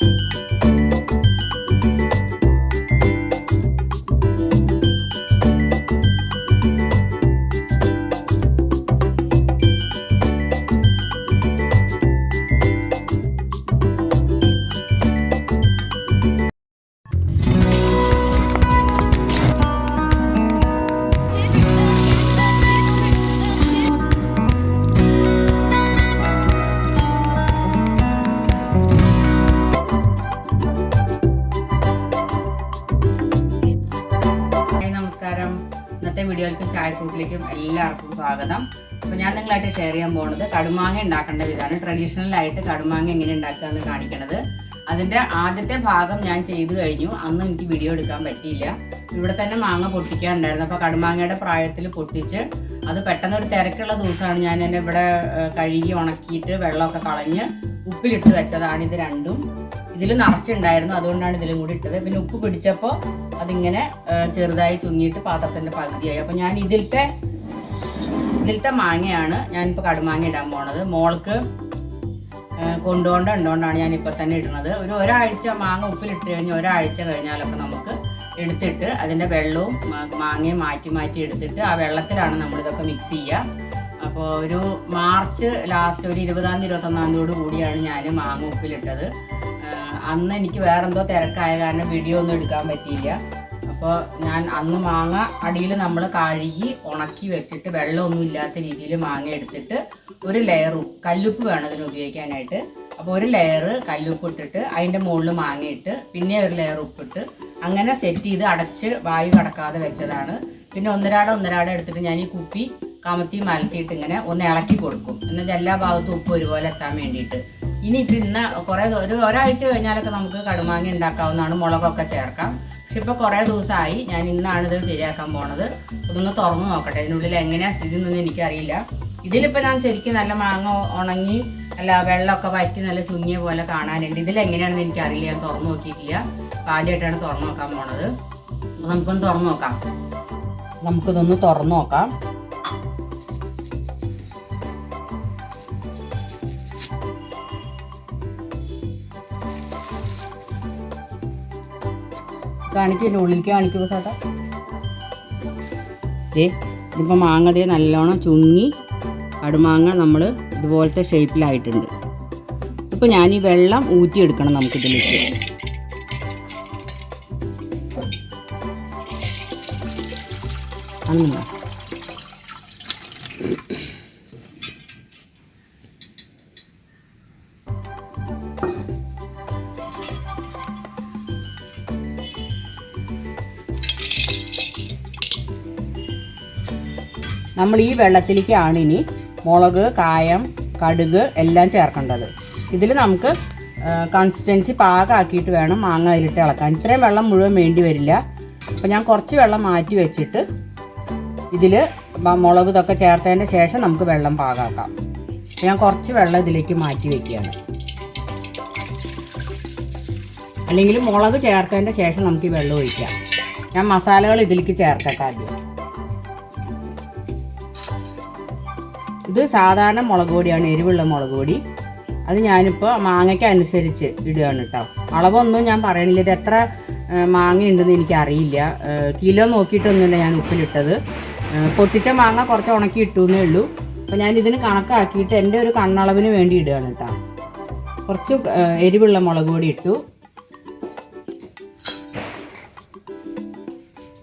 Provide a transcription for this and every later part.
you. എല്ലാവർക്കും സ്വാഗതം. അപ്പോൾ ഞാൻ നിങ്ങളായിട്ട് ഷെയർ ചെയ്യാൻ പോകുന്നത് കടുമാങ്ങ ഉണ്ടാക്കേണ്ട വിധമാണ് ട്രഡീഷണൽ ആയിട്ട് കടുമാങ്ങ എങ്ങനെ ഉണ്ടാക്കുക എന്ന് കാണിക്കണത്. അതിന്റെ ആദ്യത്തെ ഭാഗം ഞാൻ ചെയ്തു കഴിഞ്ഞു. അന്ന് എനിക്ക് വീഡിയോ എടുക്കാൻ പറ്റിയില്ല. ഇവിടെ തന്നെ മാങ്ങ പൊട്ടിക്കാനുണ്ടായിരുന്നു അപ്പോൾ കടുമാങ്ങയുടെ പ്രായത്തിൽ പൊട്ടിച്ച് അത് പെട്ടെന്ന് ഒരു തിരക്കുള്ള ദിവസമാണ് ഞാൻ എന്നെ ഇവിടെ കഴുകി ഉണക്കിയിട്ട് വെള്ളമൊക്കെ കളഞ്ഞ് ഉപ്പിലിട്ട് വെച്ചതാണ് ഇത് രണ്ടും. ഇതിൽ നിറച്ചുണ്ടായിരുന്നു. അതുകൊണ്ടാണ് ഇതിലും കൂടി ഇട്ടത്. പിന്നെ ഉപ്പ് പിടിച്ചപ്പോൾ അതിങ്ങനെ ചെറുതായി ചുങ്ങിയിട്ട് പാത്രത്തിന്റെ പകുതിയായി. അപ്പോൾ ഞാൻ ഇതിലത്തെ ഇതിലത്തെ മാങ്ങയാണ് ഞാനിപ്പോൾ കടുമാങ്ങ ഇടാൻ പോണത്. മോൾക്ക് കൊണ്ടുകൊണ്ട് ഉണ്ടോണ്ടാണ് ഞാൻ ഇപ്പൊ തന്നെ ഇടുന്നത്. ഒരു ഒരാഴ്ച മാങ്ങ ഉപ്പിലിട്ട് കഴിഞ്ഞ് ഒരാഴ്ച കഴിഞ്ഞാലൊക്കെ നമുക്ക് എടുത്തിട്ട് അതിന്റെ വെള്ളവും മാങ്ങയും മാറ്റി മാറ്റി എടുത്തിട്ട് ആ വെള്ളത്തിലാണ് നമ്മൾ ഇതൊക്കെ മിക്സ് ചെയ്യുക അപ്പോൾ ഒരു മാർച്ച് ലാസ്റ്റ് ഒരു ഇരുപതാം തീയതി ഇരുപത്തൊന്നാം തീയതിയോട് കൂടിയാണ് ഞാൻ മാങ്ങ ഉപ്പിലിട്ടത്. അന്ന് എനിക്ക് വേറെന്തോ തിരക്കായ കാരണം വീഡിയോ ഒന്നും എടുക്കാൻ പറ്റിയില്ല. അപ്പോൾ ഞാൻ അന്ന് മാങ്ങ അടിയിൽ നമ്മൾ കഴുകി ഉണക്കി വെച്ചിട്ട് വെള്ളമൊന്നും ഇല്ലാത്ത രീതിയിൽ മാങ്ങ എടുത്തിട്ട് ഒരു ലെയറും കല്ലുപ്പ് വേണം ഇതിന് ഉപയോഗിക്കാനായിട്ട്. അപ്പോൾ ഒരു ലെയർ കല്ലുപ്പ് ഇട്ടിട്ട് അതിന്റെ മുകളിൽ മാങ്ങ ഇട്ട് പിന്നെ ഒരു ലെയർ ഉപ്പിട്ട് അങ്ങനെ സെറ്റ് ചെയ്ത് അടച്ച് വായു കടക്കാതെ വെച്ചതാണ്. പിന്നെ ഒന്നരാട ഒന്നരാട എടുത്തിട്ട് ഞാൻ ഈ കുപ്പി കമത്തി മലത്തിയിട്ട് ഇങ്ങനെ ഒന്ന് ഇളക്കി കൊടുക്കും. എന്നിട്ട് എല്ലാ ഭാഗത്തും ഉപ്പ് ഒരുപോലെ എത്താൻ വേണ്ടിയിട്ട്. ഇനി ഇപ്പം ഇന്ന് കുറേ ഒരു ഒരാഴ്ച കഴിഞ്ഞാലൊക്കെ നമുക്ക് കടുമാങ്ങ ഉണ്ടാക്കാവുന്നതാണ്. മുളകൊക്കെ ചേർക്കാം. പക്ഷെ ഇപ്പോൾ കുറേ ദിവസമായി ഞാൻ ഇന്നാണിത് ശരിയാക്കാൻ പോണത്. അതൊന്ന് തുറന്നു നോക്കട്ടെ. ഇതിനുള്ളിൽ എങ്ങനെയാ സ്ഥിതി എന്നൊന്നും എനിക്കറിയില്ല. ഇതിലിപ്പോൾ ഞാൻ ശരിക്കും നല്ല മാങ്ങ ഉണങ്ങി അല്ല വെള്ളമൊക്കെ വറ്റി നല്ല ചുങ്ങിയ പോലെ കാണാനുണ്ട്. ഇതിൽ എങ്ങനെയാണെന്ന് എനിക്കറിയില്ല. ഞാൻ തുറന്നു നോക്കിയിട്ടില്ല. അപ്പോൾ ആദ്യമായിട്ടാണ് തുറന്നു നോക്കാൻ പോണത്. അപ്പോൾ നമുക്കൊന്ന് തുറന്നു നോക്കാം. നമുക്കിതൊന്ന് തുറന്നു നോക്കാം. കാണിക്കും ഉള്ളിലേക്ക് കാണിക്കുമ്പോൾ ചേട്ടാ ഏ ഇതിപ്പോൾ മാങ്ങ ദേ നല്ലോണം ചുങ്ങി കടുമാങ്ങ നമ്മൾ ഇതുപോലത്തെ ഷേപ്പിലായിട്ടുണ്ട്. ഇപ്പോൾ ഞാൻ ഈ വെള്ളം ഊറ്റിയെടുക്കണം നമുക്കിതിലേക്ക് അങ്ങനെ നമ്മൾ ഈ വെള്ളത്തിലേക്കാണ് ഇനി മുളക് കായം കടുക് എല്ലാം ചേർക്കേണ്ടത്. ഇതിൽ നമുക്ക് കൺസിസ്റ്റൻസി പാകമാക്കിയിട്ട് വേണം മാങ്ങ അതിലിട്ട് ഇളക്കാൻ. ഇത്രയും വെള്ളം മുഴുവൻ വേണ്ടി വരില്ല. അപ്പോൾ ഞാൻ കുറച്ച് വെള്ളം മാറ്റി വെച്ചിട്ട് ഇതിൽ മുളക് ഇതൊക്കെ ചേർത്തതിന് ശേഷം നമുക്ക് വെള്ളം പാകാക്കാം ഞാൻ കുറച്ച് വെള്ളം ഇതിലേക്ക് മാറ്റി വയ്ക്കുകയാണ് അല്ലെങ്കിൽ മുളക് ചേർത്തതിന്റെ ശേഷം നമുക്ക് ഈ വെള്ളം ഒഴിക്കാം. ഞാൻ മസാലകൾ ഇതിലേക്ക് ചേർക്കട്ടെ ആദ്യം. ഇത് സാധാരണ മുളക് പൊടിയാണ് എരിവുള്ള മുളക് പൊടി. അത് ഞാനിപ്പോൾ മാങ്ങയ്ക്ക് അനുസരിച്ച് ഇടുകയാണ് കേട്ടോ അളവൊന്നും ഞാൻ പറയണില്ല. ഇത് എത്ര മാങ്ങ ഉണ്ടെന്ന് എനിക്കറിയില്ല. കിലോ നോക്കിയിട്ടൊന്നുമില്ല ഞാൻ ഉപ്പിലിട്ടത്. പൊട്ടിച്ച മാങ്ങ കുറച്ച് ഉണക്കി ഇട്ടു എന്നേ ഉള്ളൂ. അപ്പോൾ ഞാൻ ഇതിന് കണക്കാക്കിയിട്ട് എന്റെ ഒരു കണ്ണളവിന് വേണ്ടി ഇടുകയാണ് കേട്ടോ കുറച്ച് എരിവുള്ള മുളക് പൊടി ഇട്ടു.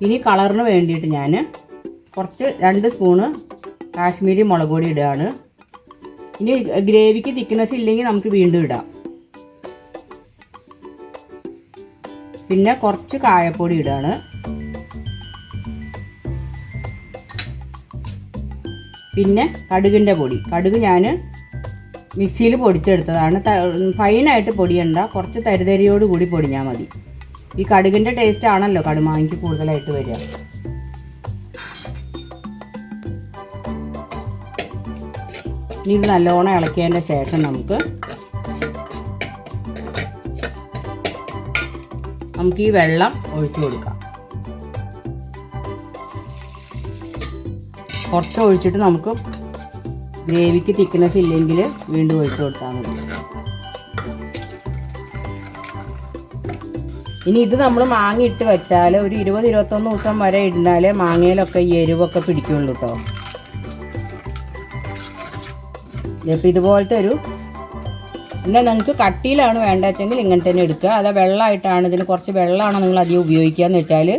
ഇനി കളറിന് വേണ്ടിയിട്ട് ഞാൻ കുറച്ച് രണ്ട് സ്പൂണ് കാശ്മീരി മുളക് പൊടി ഇടുകയാണ് ഇനി ഗ്രേവിക്ക് തിക്നെസ് ഇല്ലെങ്കിൽ നമുക്ക് വീണ്ടും ഇടാം. പിന്നെ കുറച്ച് കായപ്പൊടി ഇടുകയാണ് പിന്നെ കടുകിന്റെ പൊടി. കടുക് ഞാൻ മിക്സിയിൽ പൊടിച്ചെടുത്തതാണ്. ഫൈനായിട്ട് പൊടിയണ്ട. കുറച്ച് തരിതരിയോട് കൂടി പൊടിഞ്ഞാൽ മതി. ഈ കടുകിന്റെ ടേസ്റ്റ് ആണല്ലോ കടുമാങ്ങിക്ക് കൂടുതലായിട്ട് വരിക. ഇനി ഇത് നല്ലോണം ഇളക്കിയതിന്റെ ശേഷം നമുക്ക് നമുക്ക് ഈ വെള്ളം ഒഴിച്ചു കൊടുക്കാം. കുറച്ച് ഒഴിച്ചിട്ട് നമുക്ക് ഗ്രേവിക്ക് തിക്നെസ് ഇല്ലെങ്കിൽ വീണ്ടും ഒഴിച്ചു കൊടുത്താൽ മതി. ഇനി ഇത് നമ്മൾ മാങ്ങ ഇട്ട് വെച്ചാൽ ഒരു ഇരുപത് ഇരുപത്തൊന്ന് ദിവസം വരെ ഇടുന്നാലേ മാങ്ങയിലൊക്കെ ഈ എരിവൊക്കെ പിടിക്കുള്ളൂ കേട്ടോ. ഇപ്പം ഇതുപോലത്തെ ഒരു പിന്നെ നിങ്ങൾക്ക് കട്ടിയിലാണ് വേണ്ടതെങ്കിൽ ഇങ്ങനെ തന്നെ എടുക്കുക. അത് വെള്ളമായിട്ടാണ്. ഇതിന് കുറച്ച് വെള്ളമാണ് നിങ്ങൾ അധികം ഉപയോഗിക്കുക എന്ന് വെച്ചാൽ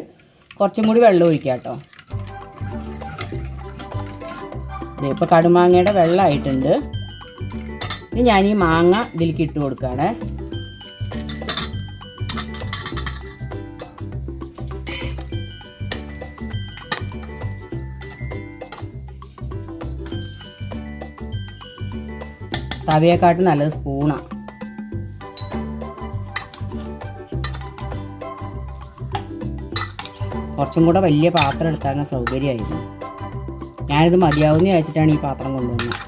കുറച്ചും കൂടി വെള്ളം ഒഴിക്കുക കേട്ടോ. ഇപ്പോൾ കടുമാങ്ങയുടെ വെള്ളമായിട്ടുണ്ട്. ഇനി ഞാൻ ഈ മാങ്ങ ഇതിലേക്ക് ഇട്ട് കൊടുക്കുകയാണേ. തവയെക്കാട്ടും നല്ലത് സ്പൂണാണ് കുറച്ചും കൂടെ വലിയ പാത്രം എടുത്താൽ സൗകര്യമായിരുന്നു. ഞാനിത് മതിയാവുന്ന വെച്ചിട്ടാണ് ഈ പാത്രം കൊണ്ടുവന്നത്.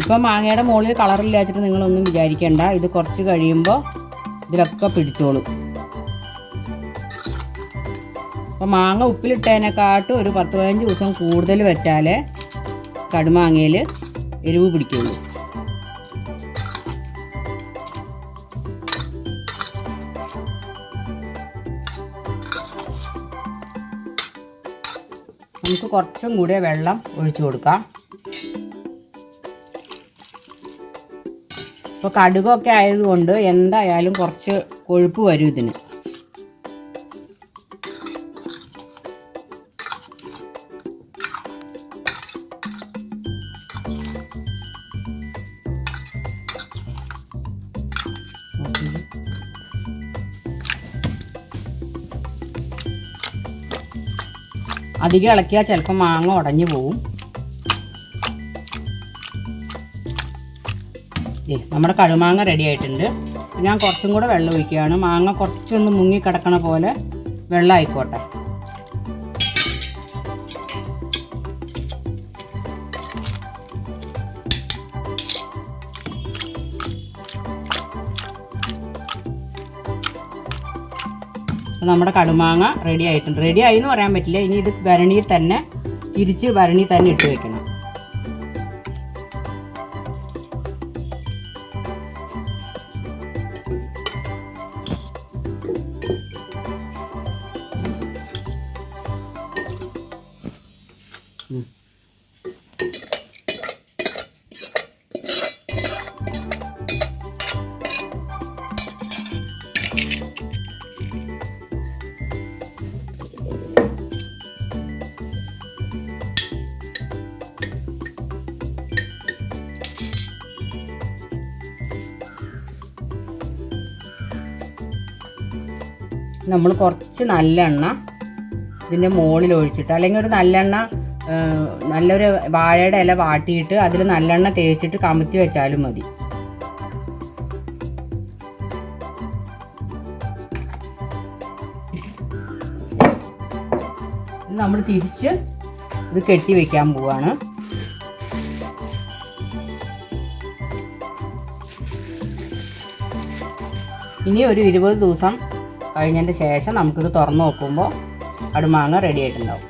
ഇപ്പം മാങ്ങയുടെ മുകളിൽ കളറില്ല വെച്ചിട്ട് നിങ്ങളൊന്നും വിചാരിക്കേണ്ട. ഇത് കുറച്ച് കഴിയുമ്പോൾ ഇതിലൊക്കെ പിടിച്ചോളും. അപ്പം മാങ്ങ ഉപ്പിലിട്ടതിനെക്കാട്ടും ഒരു പത്ത് പതിനഞ്ച് ദിവസം കൂടുതൽ വെച്ചാലേ കടുമാങ്ങയിൽ എരിവ് പിടിക്കുള്ളൂ. നമുക്ക് കുറച്ചും കൂടി വെള്ളം ഒഴിച്ചു കൊടുക്കാം. ഇപ്പോൾ കടുകൊക്കെ ആയതുകൊണ്ട് എന്തായാലും കുറച്ച് കൊഴുപ്പ് വരും ഇതിന്. അധികം ഇളക്കിയാൽ ചിലപ്പോൾ മാങ്ങ ഉടഞ്ഞു പോവും. നമ്മുടെ കഴുമാങ്ങ റെഡി ആയിട്ടുണ്ട്. ഞാൻ കുറച്ചും കൂടെ വെള്ളം ഒഴിക്കുകയാണ്. മാങ്ങ കുറച്ചൊന്ന് മുങ്ങി കിടക്കണ പോലെ വെള്ളം ആയിക്കോട്ടെ. അപ്പോൾ നമ്മുടെ കടുമാങ്ങ റെഡി ആയിട്ടുണ്ട്. റെഡി ആയി എന്ന് പറയാൻ പറ്റില്ല. ഇനി ഇത് ഭരണിയിൽ തന്നെ തിരിച്ച് ഭരണിയിൽ തന്നെ ഇട്ട് വെക്കണം. നമ്മൾ കുറച്ച് നല്ലെണ്ണ ഇതിന്റെ മുകളിൽ ഒഴിച്ചിട്ട് അല്ലെങ്കിൽ ഒരു നല്ലെണ്ണ നല്ലൊരു വാഴയുടെ ഇല വാട്ടിയിട്ട് അതിൽ നല്ലെണ്ണ തേച്ചിട്ട് കമത്തി വെച്ചാലും മതി. നമ്മൾ തിരിച്ച് ഇത് കെട്ടി വെക്കാൻ പോവാണ്. ഇനി ഒരു ഇരുപത് ദിവസം കഴിഞ്ഞതിന്റെ ശേഷം നമുക്കിത് തുറന്ന് നോക്കുമ്പോൾ കടുമാങ്ങ റെഡി ആയിട്ടുണ്ടാവും.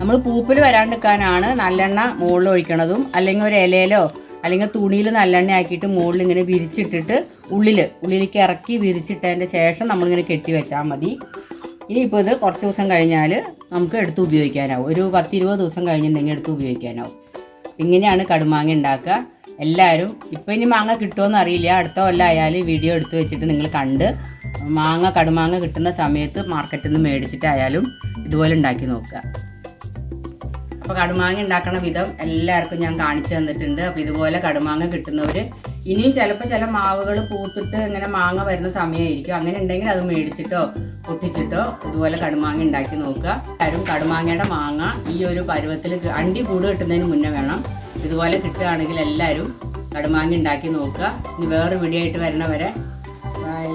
നമ്മൾ പൂപ്പിൽ വരാണ്ടിരിക്കാനാണ് നല്ലെണ്ണ മുകളിൽ ഒഴിക്കണതും അല്ലെങ്കിൽ ഒരു ഇലയിലോ അല്ലെങ്കിൽ തുണിയിൽ നല്ലെണ്ണ ആക്കിയിട്ട് മുകളിൽ ഇങ്ങനെ വിരിച്ചിട്ടിട്ട് ഉള്ളിൽ ഉള്ളിലേക്ക് ഇറക്കി വിരിച്ചിട്ടതിന്റെ ശേഷം നമ്മളിങ്ങനെ കെട്ടി വെച്ചാൽ മതി. ഇനിയിപ്പോൾ ഇത് കുറച്ച് ദിവസം കഴിഞ്ഞാൽ നമുക്ക് എടുത്ത് ഉപയോഗിക്കാനാവും. ഒരു പത്തിരുപത് ദിവസം കഴിഞ്ഞിട്ടുണ്ടെങ്കിൽ എടുത്ത് ഉപയോഗിക്കാനാവും. ഇങ്ങനെയാണ് കടുമാങ്ങ ഉണ്ടാക്കുക. എല്ലാവരും ഇപ്പം ഇനി മാങ്ങ കിട്ടുമെന്ന് അറിയില്ല. അടുത്ത കൊല്ലം ആയാലും വീഡിയോ എടുത്തു വെച്ചിട്ട് നിങ്ങൾ കണ്ട് മാങ്ങ കടുമാങ്ങ കിട്ടുന്ന സമയത്ത് മാർക്കറ്റിൽ നിന്ന് മേടിച്ചിട്ടായാലും ഇതുപോലെ ഉണ്ടാക്കി നോക്കുക. അപ്പോൾ കടുമാങ്ങ ഉണ്ടാക്കുന്ന വിധം എല്ലാവർക്കും ഞാൻ കാണിച്ചു തന്നിട്ടുണ്ട്. അപ്പോൾ ഇതുപോലെ കടുമാങ്ങ കിട്ടുന്നവർ ഇനിയും ചിലപ്പോൾ ചില മാവുകൾ പൂത്തിട്ട് ഇങ്ങനെ മാങ്ങ വരുന്ന സമയമായിരിക്കും അങ്ങനെ ഉണ്ടെങ്കിൽ അത് മേടിച്ചിട്ടോ പൊട്ടിച്ചിട്ടോ ഇതുപോലെ കടുമാങ്ങ ഉണ്ടാക്കി നോക്കുക. തരും കടുമാങ്ങയുടെ മാങ്ങ ഈ ഒരു പരുവത്തിൽ അണ്ടി കൂട് കിട്ടുന്നതിന് മുന്നേ വേണം. ഇതുപോലെ കിട്ടുകയാണെങ്കിൽ എല്ലാവരും കടുമാങ്ങ ഉണ്ടാക്കി നോക്കുക. ഇനി വേറെ വീഡിയോ ആയിട്ട് വരണവരെ ബൈ